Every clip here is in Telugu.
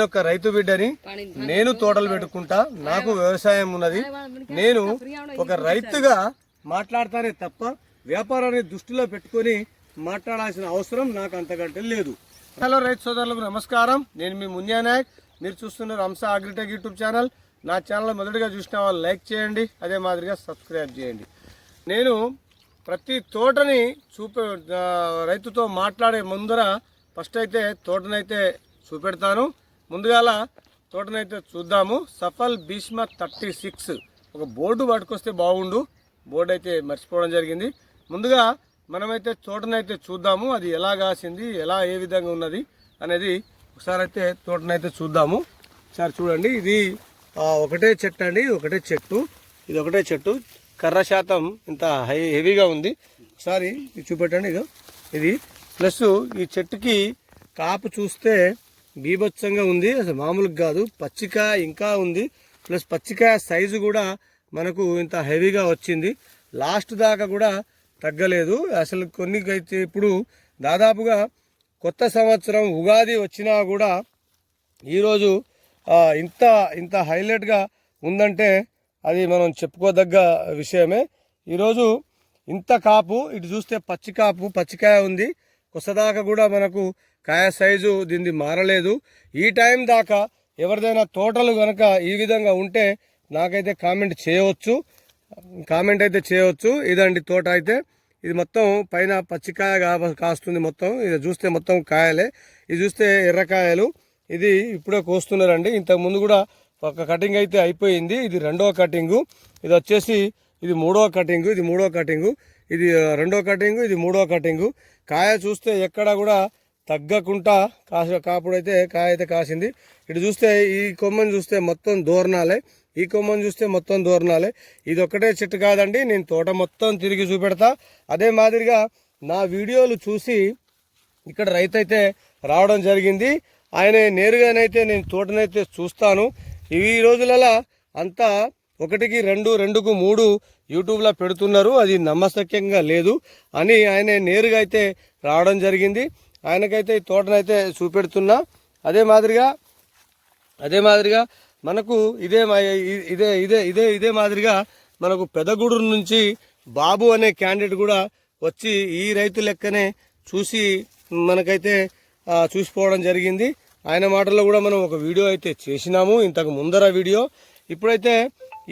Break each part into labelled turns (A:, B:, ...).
A: నేను ఒక రైతు బిడ్డని నేను తోటలు పెట్టుకుంటా నాకు వ్యవసాయం ఉన్నది. నేను ఒక రైతుగా మాట్లాడతానే తప్ప వ్యాపారాన్ని దృష్టిలో పెట్టుకొని మాట్లాడాల్సిన అవసరం నాకు అంతకంటే లేదు. హలో రైతు సోదరులకు నమస్కారం. నేను మీ మున్యా నాయక్. మీరు చూస్తున్నారు హంస అగ్రిటెక్ యూట్యూబ్ ఛానల్. నా ఛానల్ మొదటిగా చూసిన వాళ్ళు లైక్ చేయండి అదే మాదిరిగా సబ్స్క్రైబ్ చేయండి. నేను ప్రతి తోటని చూపే రైతుతో మాట్లాడే ముందర ఫస్ట్ అయితే తోటనైతే చూపెడతాను. ముందుగాల తోటనైతే చూద్దాము. Safal Bhishma thirty six. ఒక బోర్డు పట్టుకొస్తే బాగుండు. బోర్డు అయితే మర్చిపోవడం జరిగింది. ముందుగా మనమైతే తోటనైతే చూద్దాము. అది ఎలా కాసింది ఎలా ఏ విధంగా ఉన్నది అనేది ఒకసారి అయితే తోటనైతే చూద్దాము. ఒకసారి చూడండి. ఇది ఒకటే చెట్టు అండి. ఒకటే చెట్టు. ఇది ఒకటే చెట్టు. కర్ర శాతం ఇంత హై హెవీగా ఉంది. ఒకసారి ఇది చూపెట్టండి. ఇది. ప్లస్ ఈ చెట్టుకి కాపు చూస్తే బీభత్సంగా ఉంది. అసలు మామూలుగా కాదు. పచ్చికాయ ఇంకా ఉంది. ప్లస్ పచ్చికాయ సైజు కూడా మనకు ఇంత హెవీగా వచ్చింది. లాస్ట్ దాకా కూడా తగ్గలేదు. అసలు కొన్ని అయితే ఇప్పుడు దాదాపుగా కొత్త సంవత్సరం ఉగాది వచ్చినా కూడా ఈరోజు ఇంత ఇంత హైలైట్గా ఉందంటే అది మనం చెప్పుకోదగ్గ విషయమే. ఈరోజు ఇంత కాపు ఇటు చూస్తే పచ్చి కాపు పచ్చికాయ ఉంది. కొసదాకా కూడా మనకు కాయ సైజు దీన్ని మారలేదు. ఈ టైం దాకా ఎవరిదైనా తోటలు కనుక ఈ విధంగా ఉంటే నాకైతే కామెంట్ చేయవచ్చు. కామెంట్ అయితే చేయవచ్చు. ఇదండి తోట అయితే. ఇది మొత్తం పైన పచ్చికాయ కాస్తుంది మొత్తం. ఇది చూస్తే మొత్తం కాయలే. ఇది చూస్తే ఎర్రకాయలు ఇది ఇప్పుడే కోస్తున్నారండి. ఇంతకు ముందు కూడా ఒక కటింగ్ అయితే అయిపోయింది. ఇది రెండవ కటింగు. ఇది వచ్చేసి ఇది మూడవ కటింగు. ఇది మూడవ కటింగు. ఇది రెండో కటింగు. ఇది మూడవ కటింగు. కాయ చూస్తే ఎక్కడ కూడా తగ్గకుండా కాసు కాపుడైతే కాయ అయితే కాసింది. ఇటు చూస్తే ఈ కొమ్మని చూస్తే మొత్తం దూరణాలే ఈ కొమ్మని చూస్తే మొత్తం దూరణాలే ఇది ఒక్కటే చెట్టు కాదండి నేను తోట మొత్తం తిరిగి చూపెడతా. అదే మాదిరిగా నా వీడియోలు చూసి ఇక్కడ రైతు అయితే రావడం జరిగింది. ఆయన నేరుగానైతే నేను తోటనైతే చూస్తాను. ఈ రోజులలో అంతా ఒకటికి రెండు రెండుకు మూడు యూట్యూబ్లో పెడుతున్నారు. అది నమ్మశక్యంగా లేదు అని ఆయన నేరుగా అయితే రావడం జరిగింది. ఆయనకైతే ఈ తోటనైతే చూపెడుతున్నా. అదే మాదిరిగా అదే మాదిరిగా మనకు ఇదే ఇదే ఇదే ఇదే ఇదే మాదిరిగా మనకు పెదగూడూరు నుంచి బాబు అనే క్యాండిడేట్ కూడా వచ్చి ఈ రైతు లెక్కనే చూసి మనకైతే చూసిపోవడం జరిగింది. ఆయన మాటల్లో కూడా మనం ఒక వీడియో అయితే చేసినాము ఇంతకు ముందర వీడియో. ఇప్పుడైతే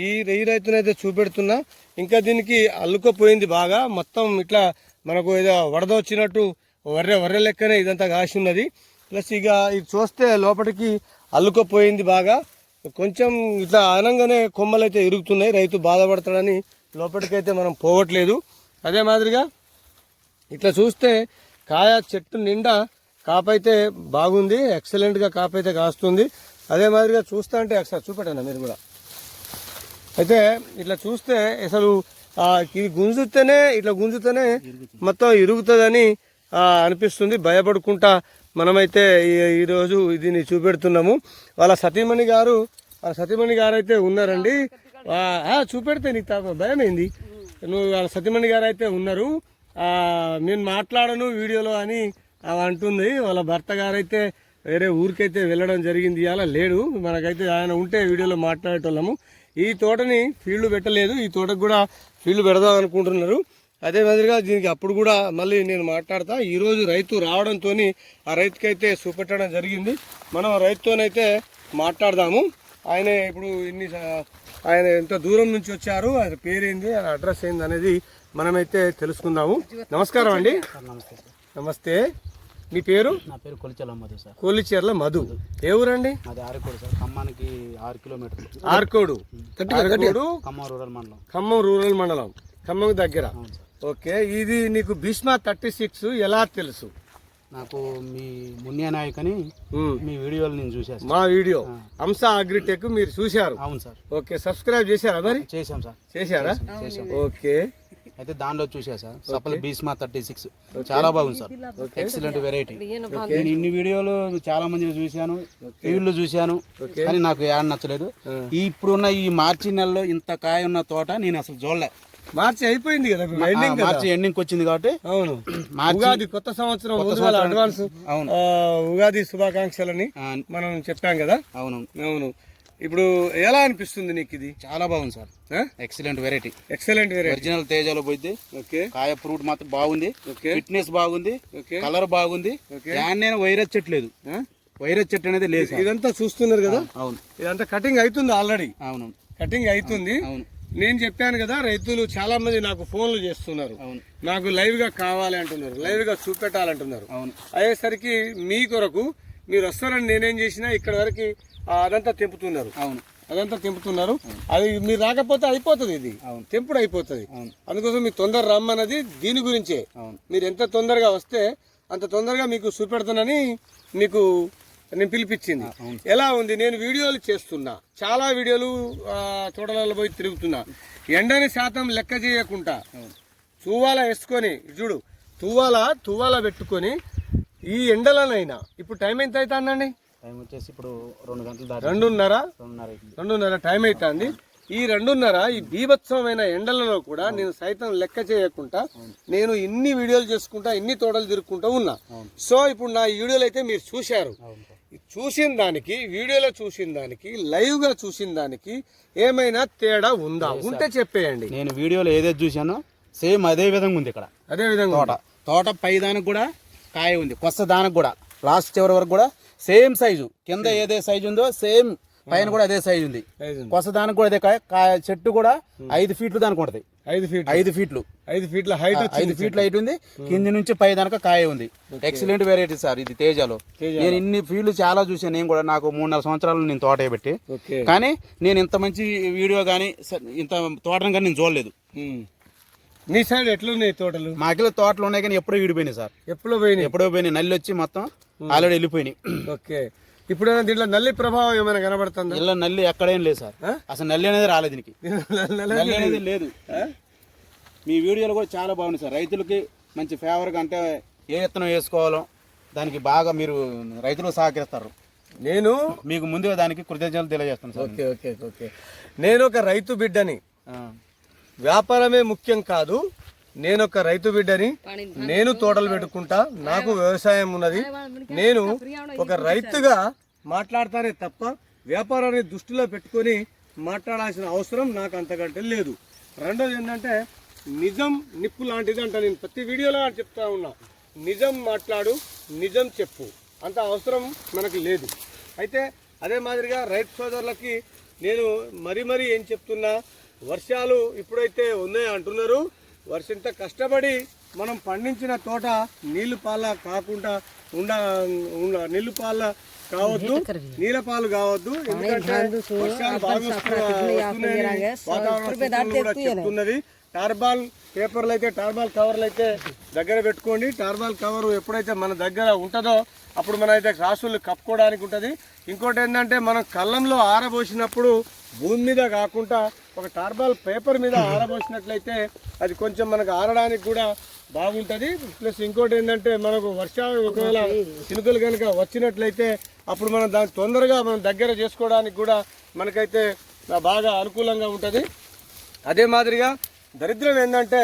A: ఈ ఈ రైతునైతే చూపెడుతున్నా. ఇంకా దీనికి అల్లుకపోయింది బాగా. మొత్తం ఇట్లా మనకు ఏదో వరద వచ్చినట్టు వర్రె వర్రె లెక్కనే ఇదంతా కాసి ఉన్నది. ప్లస్ ఇక ఇది చూస్తే లోపలికి అల్లుకపోయింది బాగా. కొంచెం ఇట్లా అనంగానే కొమ్మలు అయితే ఇరుగుతున్నాయి. రైతు బాధపడతాడని లోపలికైతే మనం పోవట్లేదు అదే మాదిరిగా ఇట్లా చూస్తే కాయ చెట్టు నిండా కాపైతే బాగుంది. ఎక్సలెంట్గా కాపైతే కాస్తుంది. అదే మాదిరిగా చూస్తా అంటే ఒకసారి చూపెట్టండి మీరు కూడా. అయితే ఇట్లా చూస్తే అసలు ఇది గుంజుతేనే ఇట్లా గుంజుతేనే మొత్తం ఇరుగుతుందని అనిపిస్తుంది. భయపడుకుంటా మనమైతే ఈరోజు దీన్ని చూపెడుతున్నాము. వాళ్ళ సతీమణి గారు వాళ్ళ సతీమణి గారు అయితే ఉన్నారండి చూపెడితే నీకు తా- భయమైంది. నువ్వు వాళ్ళ సతీమణి గారు అయితే ఉన్నారు నేను మాట్లాడను వీడియోలో అని అంటుంది. వాళ్ళ భర్త గారైతే వేరే ఊరికైతే వెళ్ళడం జరిగింది. అలా లేడు. మనకైతే ఆయన ఉంటే వీడియోలో మాట్లాడేటోళ్ళము. ఈ తోటని ఫీల్డ్ పెట్టలేదు. ఈ తోటకు కూడా ఫీల్డ్ పెడదాం అనుకుంటున్నారు. అదే మాదిరిగా దీనికి అప్పుడు కూడా మళ్ళీ నేను మాట్లాడతా. ఈరోజు రైతు రావడంతో ఆ రైతుకైతే చూపెట్టడం జరిగింది. మనం రైతుతోనైతే మాట్లాడదాము. ఆయన ఇప్పుడు ఇన్ని ఆయన ఎంత దూరం నుంచి వచ్చారు ఆయన పేరేంది ఆయన అడ్రస్ ఏంది అనేది మనమైతే తెలుసుకుందాము. నమస్కారం అండి.
B: నమస్తే
A: మీ పేరు?
B: నా పేరు కొలిచల మధు సార్.
A: కోలిచర్ల మధు. ఏ ఊరండి?
B: మాది ఆరుకోడు సార్. ఖమ్మానికి ఆరు కిలోమీటర్లు.
A: ఆర్కోడు. ఆర్కోడు
B: ఖమ్మం రూరల్ మండలం.
A: ఖమ్మం రూరల్ మండలం. ఖమ్మం దగ్గర. ఓకే ఇది నీకు భీష్మ థర్టీ సిక్స్ ఎలా తెలుసు?
B: నాకు మీ మున్యా నాయక్ అని మీ వీడియోలు నేను చూశాను
A: మా వీడియో. అంశ అగ్రిటెక్ మీరు చూశారు.
B: అవును సార్.
A: ఓకే సబ్స్క్రైబ్ చేశారా మరి?
B: చేశాం సార్.
A: చేశారా?
B: చేశాం
A: ఓకే.
B: అయితే దానిలో చూసా sir. Safal Bhishma thirty six. చాలా బాగుంది సార్. ఎక్సలెంట్ వెరైటీ నేను ఇన్ని వీడియోలు చాలా మందిని చూశాను టీవీలో చూశాను. కానీ నాకు యాడ్ నచ్చలేదు. ఈ ఇప్పుడున్న ఈ మార్చి నెలలో ఇంత కాయ ఉన్న తోట నేను అసలు చూడలే.
A: మార్చి అయిపోయింది కదా ఎండింగ్
B: మార్చి ఎండింగ్ వచ్చింది కాబట్టి
A: అవును. ఉగాది కొత్త సంవత్సరం. అడ్వాన్స్
B: అవును.
A: ఉగాది శుభాకాంక్షలని మనం చెప్పాం కదా?
B: అవును.
A: అవును. ఇప్పుడు ఎలా అనిపిస్తుంది నీకు ఇది?
B: చాలా బాగుంది sir. Excellent variety
A: excellent variety
B: original తేజాలో పోయింది.
A: ఓకే.
B: కాయ ఫ్రూట్ మాత్రం బాగుంది.
A: ఓకే.
B: ఫిట్నెస్ బాగుంది.
A: ఓకే.
B: కలర్ బాగుంది.
A: ఓకే.
B: దాన్ని వైరస్ చెట్టు లేదు.
A: ఆ?
B: వైరస్ చెట్టు అనేది లేదు
A: ఇదంతా చూస్తున్నారు కదా?
B: అవును.
A: ఇదంతా కటింగ్ అవుతుంది ఆల్రెడీ
B: అవును.
A: కటింగ్ అవుతుంది.
B: అవును.
A: నేను చెప్పాను కదా రైతులు చాలా మంది నాకు ఫోన్లు చేస్తున్నారు.
B: అవును.
A: నాకు లైవ్గా కావాలి అంటున్నారు లైవ్గా చూపెట్టాలంటున్నారు అయ్యేసరికి మీ కొరకు మీరు వస్తారని నేనేం చేసినా ఇక్కడ వరకు అదంతా తెంపుతున్నారు.
B: అవును.
A: అదంతా తెంపుతున్నారు. అది మీరు రాకపోతే అయిపోతుంది ఇది.
B: అవును.
A: తెంపుడు అయిపోతుంది. అందుకోసం మీ తొందర రమ్మన్నది దీని గురించే. మీరు ఎంత తొందరగా వస్తే అంత తొందరగా మీకు చూపెడతానని మీకు నేను పిలిపించింది. ఎలా ఉంది? నేను వీడియోలు చేస్తున్నా. చాలా వీడియోలు తోటలలో పోయి తిరుగుతున్నా. ఎండని శాతం లెక్క చేయకుండా తువ్వాల వేసుకొని చూడు తువ్వాల తువ్వాల పెట్టుకొని ఈ ఎండలనైనా ఇప్పుడు టైం ఎంత అవుతుందండి
B: టైం వచ్చేసి ఇప్పుడు రెండు గంటలు
A: రెండున్నర?
B: రెండున్నర
A: టైం అవుతుంది ఈ రెండున్నర ఈ బీభత్సమైన ఎండలలో కూడా నేను సైతం లెక్క చేయకుండా నేను ఇన్ని వీడియోలు చేసుకుంటా ఇన్ని తోటలు తిరుక్కుంటా ఉన్నా. సో ఇప్పుడు నా ఈ వీడియోలు అయితే మీరు చూశారు. చూసిన దానికి వీడియోలో చూసిన దానికి లైవ్గా చూసిన దానికి ఏమైనా తేడా ఉందా? ఉంటే చెప్పేయండి.
B: నేను వీడియోలో ఏదైతే చూశానో సేమ్ అదే విధంగా ఉంది ఇక్కడ.
A: అదే విధంగా
B: తోట. తోట పై దానికి కూడా కాయ ఉంది. కొత్త దానికి కూడా. లాస్ట్ చివరి వరకు కూడా సేమ్ సైజు. కింద ఏదే సైజు ఉందో సేమ్ పైన కూడా అదే సైజు ఉంది. కొత్త దానికి కూడా అదే చెట్టు కూడా ఐదు ఫీట్లు దానికి ఉంటుంది.
A: ఐదు ఫీట్
B: ఐదు ఫీట్లు.
A: ఐదు ఫీట్ల హైట్
B: ఐదు ఫీట్ల హైట్ ఉంది. కింది నుంచి పై దాకా కాయ ఉంది. ఎక్సలెంట్ వెరైటీ సార్ ఇది తేజాలో. నేను ఇన్ని ఫీల్డ్ చాలా చూసాను నేను కూడా నాకు మూడు నాలుగు సంవత్సరాలు నేను తోట పెట్టి కానీ నేను ఇంత మంచి వీడియో కానీ ఇంత తోటను కానీ నేను చూడలేదు.
A: ఉమ్. మీ సైడ్ ఎట్లున్నాయి తోటలు?
B: మాకిలో తోటలు ఉన్నాయి కానీ ఎప్పుడో విడిపోయినాయి సార్
A: ఎప్పుడు పోయినాయి?
B: ఎప్పుడో పోయినాయి. నల్లి వచ్చి మొత్తం ఆల్రెడీ వెళ్ళిపోయినాయి.
A: ఓకే ఇప్పుడు దీంట్లో నల్లి ప్రభావం ఏమైనా కనబడుతుందా?
B: ఇళ్ళ నల్లి ఎక్కడేం లేదు సార్? అసలు నల్లి అనేది రాలేదు దీనికి.
A: నల్లి-
B: అనేది లేదు. మీ వీడియోలు కూడా చాలా బాగుంది సార్. రైతులకి మంచి ఫేవర్గా అంటే ఏ విత్తనం వేసుకోవాలో దానికి బాగా మీరు రైతులు సహకరిస్తారు.
A: నేను
B: మీకు ముందుగా దానికి కృతజ్ఞతలు తెలియజేస్తాను సార్.
A: ఓకే ఓకే ఓకే నేను ఒక రైతు బిడ్డని. వ్యాపారమే ముఖ్యం కాదు. నేను ఒక రైతు బిడ్డని నేను తోటలు పెట్టుకుంటా నాకు వ్యవసాయం ఉన్నది. నేను ఒక రైతుగా మాట్లాడతానే తప్ప వ్యాపారాన్ని దృష్టిలో పెట్టుకొని మాట్లాడాల్సిన అవసరం నాకు అంతకంటే లేదు. రెండోది ఏంటంటే నిజం నిప్పు లాంటిది అంట. నేను ప్రతి వీడియోలో చెప్తా ఉన్నా. నిజం మాట్లాడు నిజం చెప్పు. అంత అవసరం మనకు లేదు. అయితే అదే మాదిరిగా రైతు సోదరులకి నేను మరీ మరీ ఏం చెప్తున్నా? వర్షాలు ఇప్పుడైతే ఉన్నాయో అంటున్నారు. వర్షంత కష్టపడి మనం పండించిన తోట నీళ్ళు పాల కాకుండా ఉండ నీళ్ళు పాల కావద్దు నీళ్ళ పాలు కావద్దు. ఎందుకంటే వర్షాలు బాగా వాతావరణ చెప్తున్నది. టార్బాల్ పేపర్లు అయితే టార్బాల్ కవర్లు అయితే దగ్గర పెట్టుకోండి. టార్బాల్ కవర్ ఎప్పుడైతే మన దగ్గర ఉంటుందో అప్పుడు మన అయితే రాసులు కప్పుకోవడానికి ఉంటుంది. ఇంకోటి ఏంటంటే మనం కళ్ళంలో ఆరబోసినప్పుడు భూమి మీద కాకుండా ఒక టార్బాల్ పేపర్ మీద ఆరబోసినట్లయితే అది కొంచెం మనకు ఆరడానికి కూడా బాగుంటుంది. ప్లస్ ఇంకోటి ఏంటంటే మనకు వర్షాలు ఒకవేళ చినుకలు కనుక వచ్చినట్లయితే అప్పుడు మనం దాన్ని తొందరగా మనం దగ్గర చేసుకోవడానికి కూడా మనకైతే బాగా అనుకూలంగా ఉంటుంది. అదే మాదిరిగా దరిద్రం ఏంటంటే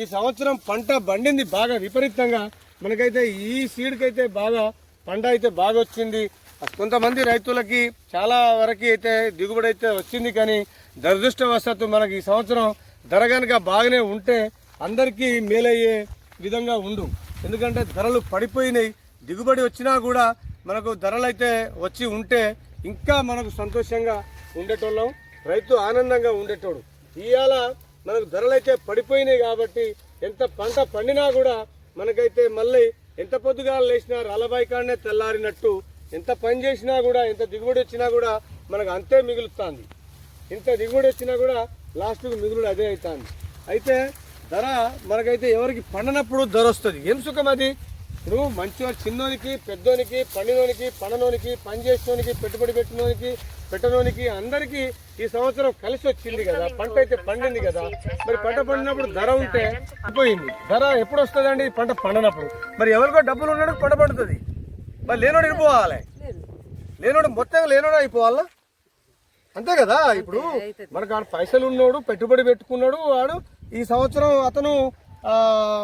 A: ఈ సంవత్సరం పంట బండింది బాగా విపరీతంగా. మనకైతే ఈ సీడ్కి అయితే బాగా పంట అయితే బాగా వచ్చింది. కొంతమంది రైతులకి చాలా వరకు అయితే దిగుబడి అయితే వచ్చింది కానీ దురదృష్టవశాత్తు మనకి ఈ సంవత్సరం ధర కనుక బాగానే ఉంటే అందరికీ మేలయ్యే విధంగా ఉండు. ఎందుకంటే ధరలు పడిపోయినాయి. దిగుబడి వచ్చినా కూడా మనకు ధరలు అయితే వచ్చి ఉంటే ఇంకా మనకు సంతోషంగా ఉండేటోళ్ళం రైతు ఆనందంగా ఉండేటోడు. ఇవాళ మనకు ధరలు అయితే పడిపోయినాయి కాబట్టి ఎంత పంట పండినా కూడా మనకైతే మళ్ళీ ఎంత పొద్దుగా లేచినా రలబాయి కాడనే తెల్లారినట్టు ఎంత పని చేసినా కూడా ఎంత దిగుబడి వచ్చినా కూడా మనకు అంతే మిగులుతుంది. ఇంత దిగుబడి వచ్చినా కూడా లాస్ట్కు మిగులుడు అదే అవుతుంది అయితే ధర మనకైతే ఎవరికి పండనప్పుడు ధర వస్తుంది. ఏం సుఖం అది? ఇప్పుడు మంచిగా చిన్నోనికి పెద్దోనికి పండినోనికి పండనోనికి పని చేసినోనికి పెట్టుబడి పెట్టినోనికి పెట్టనోనికి అందరికీ ఈ సంవత్సరం కలిసి వచ్చింది కదా. పంట అయితే పండింది కదా. మరి పంట పండినప్పుడు ధర ఉంటే పోయింది ధర ఎప్పుడు వస్తుందండి? పంట పండనప్పుడు. మరి ఎవరికో డబ్బులు ఉన్నాడు పంట పండుతుంది. మరి లేనోడు వెళ్ళిపోవాలి లేనోడు మొత్తం లేనోడు అయిపోవాలా? అంతే కదా? ఇప్పుడు మనకు ఆడ పైసలు ఉన్నోడు పెట్టుబడి పెట్టుకున్నాడు వాడు ఈ సంవత్సరం అతను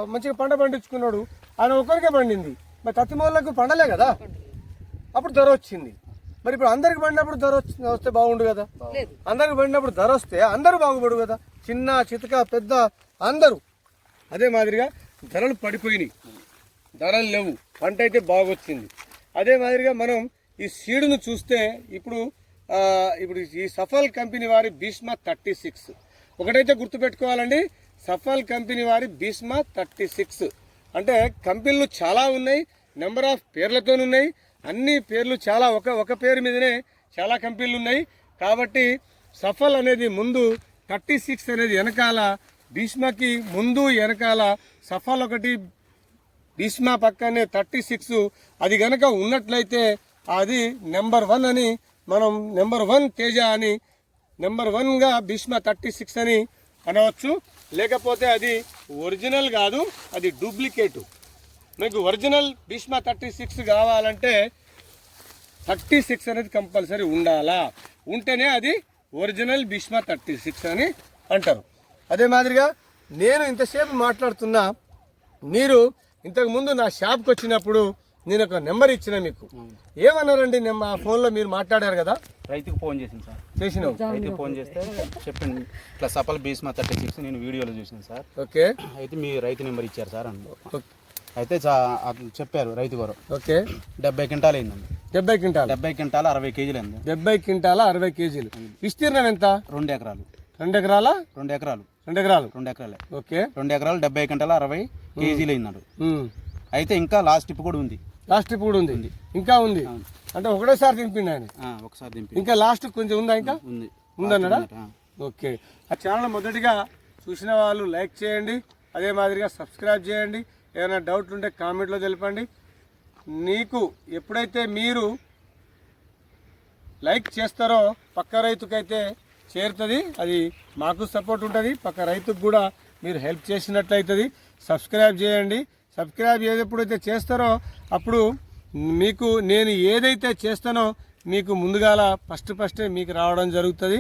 A: మంచిగా పంట పండించుకున్నాడు. ఆయన ఒకరికే పండింది. మరి తత్తిమూలకు పండలే కదా? అప్పుడు ధర వచ్చింది. మరి ఇప్పుడు అందరికి పడినప్పుడు ధర వస్తే బాగుండు కదా? అందరికి పడినప్పుడు ధర వస్తే అందరూ బాగుపడు కదా? చిన్న చితక పెద్ద అందరూ. అదే మాదిరిగా ధరలు పడిపోయినాయి. ధరలు లేవు. పంట అయితే బాగొచ్చింది. అదే మాదిరిగా మనం ఈ సీడును చూస్తే ఇప్పుడు ఇప్పుడు ఈ సఫల్ కంపెనీ వారి భీష్మ థర్టీ సిక్స్. ఒకటైతే గుర్తుపెట్టుకోవాలండి సఫల్ కంపెనీ వారి భీష్మ థర్టీ సిక్స్. అంటే కంపెనీలు చాలా ఉన్నాయి నెంబర్ ఆఫ్ పేర్లతో ఉన్నాయి అన్ని పేర్లు చాలా ఒక ఒక పేరు మీదనే చాలా కంపెనీలు ఉన్నాయి కాబట్టి సఫల్ అనేది ముందు థర్టీ సిక్స్ అనేది వెనకాల భీష్మకి ముందు వెనకాల సఫల్ ఒకటి భీష్మ పక్కనే థర్టీ సిక్స్ అది గనక ఉన్నట్లయితే అది నెంబర్ వన్ అని మనం నెంబర్ వన్ తేజ అని నెంబర్ వన్గా భీష్మ థర్టీ సిక్స్ అని అనవచ్చు. లేకపోతే అది ఒరిజినల్ కాదు అది డూప్లికేట్. మీకు ఒరిజినల్ భీష్మ థర్టీ సిక్స్ కావాలంటే థర్టీ సిక్స్ అనేది కంపల్సరీ ఉండాలా? ఉంటేనే అది ఒరిజినల్ భీష్మ థర్టీ సిక్స్ అని అంటారు. అదే మాదిరిగా నేను ఇంతసేపు మాట్లాడుతున్నా మీరు ఇంతకు ముందు నా షాప్కి వచ్చినప్పుడు నేను ఒక నెంబర్ ఇచ్చిన మీకు. ఏమన్నారండి నెంబర్ ఆ ఫోన్లో మీరు మాట్లాడారు కదా?
B: రైతుకు ఫోన్ చేసింది సార్.
A: చేసినావు.
B: రైతుకు ఫోన్ చేస్తే చెప్పింది ఇట్లా సఫల్ భీష్మ థర్టీ సిక్స్ నేను వీడియోలో చూసాను సార్.
A: ఓకే.
B: అయితే మీ రైతు నెంబర్ ఇచ్చారు సార్ అని
A: ఓ-
B: అయితే చెప్పారు రైతు గారు.
A: ఓకే.
B: డెబ్బై క్వింటాలు అయిందండి.
A: డెబ్బై క్వింటాల్.
B: డెబ్బై క్వింటాలు అరవై కేజీలు అయింది.
A: డెబ్బై క్వింటాల అరవై కేజీలు? విస్తీర్ణం ఎంత?
B: రెండు ఎకరాలు.
A: రెండు ఎకరాల?
B: రెండు ఎకరాలు.
A: రెండు ఎకరాలు?
B: రెండు ఎకరాలే.
A: ఓకే.
B: రెండు ఎకరాలు డెబ్బై క్వింటాలు అరవై కేజీలు అయిందాడు
A: ఉమ్.
B: అయితే ఇంకా లాస్ట్ టిప్ కూడా ఉంది.
A: లాస్ట్ ట్రిప్ కూడా ఉంది. ఇంకా ఉంది? అంటే ఒకటేసారి తినిపిండి ఆయన?
B: ఆ, ఒకసారి దింపి
A: ఇంకా లాస్ట్ కొంచెం ఉందా ఇంకా?
B: ఉంది.
A: ఉందన్నాడా. ఓకే. ఆ ఛానల్ మొదటిగా చూసిన వాళ్ళు లైక్ చేయండి. అదే మాదిరిగా సబ్స్క్రైబ్ చేయండి. ఏమైనా డౌట్లు ఉంటే కామెంట్లో తెలపండి. నీకు ఎప్పుడైతే మీరు లైక్ చేస్తారో పక్క రైతుకైతే చేరుతుంది. అది మాకు సపోర్ట్ ఉంటుంది. పక్క రైతుకు కూడా మీరు హెల్ప్ చేసినట్లయితుంది. సబ్స్క్రైబ్ చేయండి. సబ్స్క్రైబ్ ఎప్పుడైతే చేస్తారో అప్పుడు మీకు నేను ఏదైతే చేస్తానో మీకు ముందుగాల ఫస్ట్ ఫస్టే మీకు రావడం జరుగుతుంది.